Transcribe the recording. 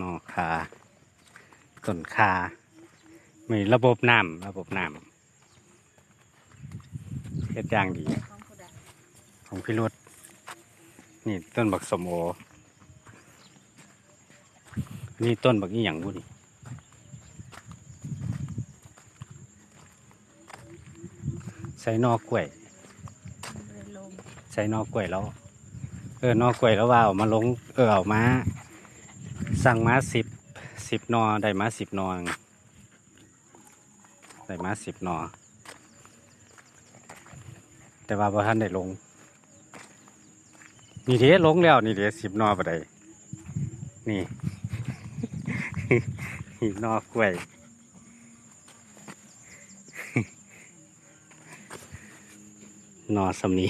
นอคาต้นคามีระบบน้ำระบบน้ำเฮ็ดอย่างดีของผู้ใดของพี่รุดนี่ต้นบักสมโอนี่ต้นบักอีหยังบุนี่ใส่นอกล้วยบ่ได้ลงใส่นอกล้วยแล้ว เออนอกล้วยแล้วว่าเอามาลง เออเอามา สั่งมาสิบสิบนอได้มาสิบนองได้มาสิบนอ แต่ว่าพอท่านได้ลง นี่เด้ลงแล้ว นี่เด้สิบนอปะไดนี่นี่ นอกล้วยนอสำนี